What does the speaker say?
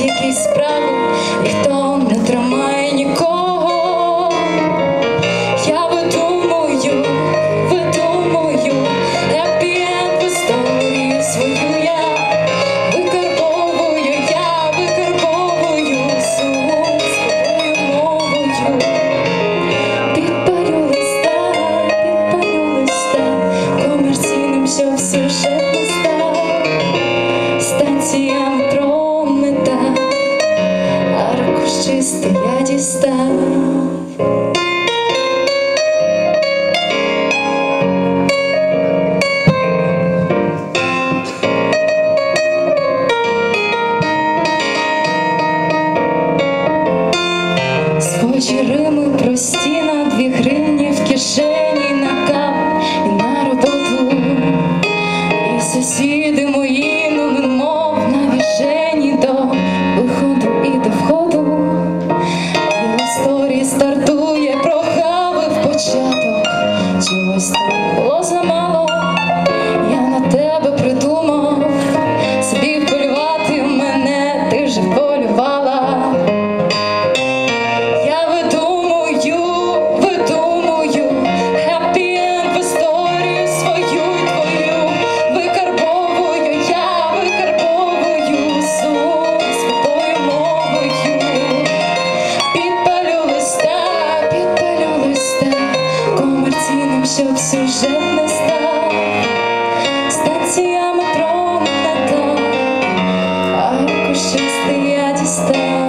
якісь справи, ніхто не тримає нікого. Я видумую, видумую, в історію свою я викарбовую, я викарбовую сум своєю мовою. Підпалю листа, підпалю листа, комерційним що все стоять и став. Вечерами стартує, прохавив початок. Чогось там було замало. Я на тебе щоб сюжет не став станція метро не та, а куші стоять і став.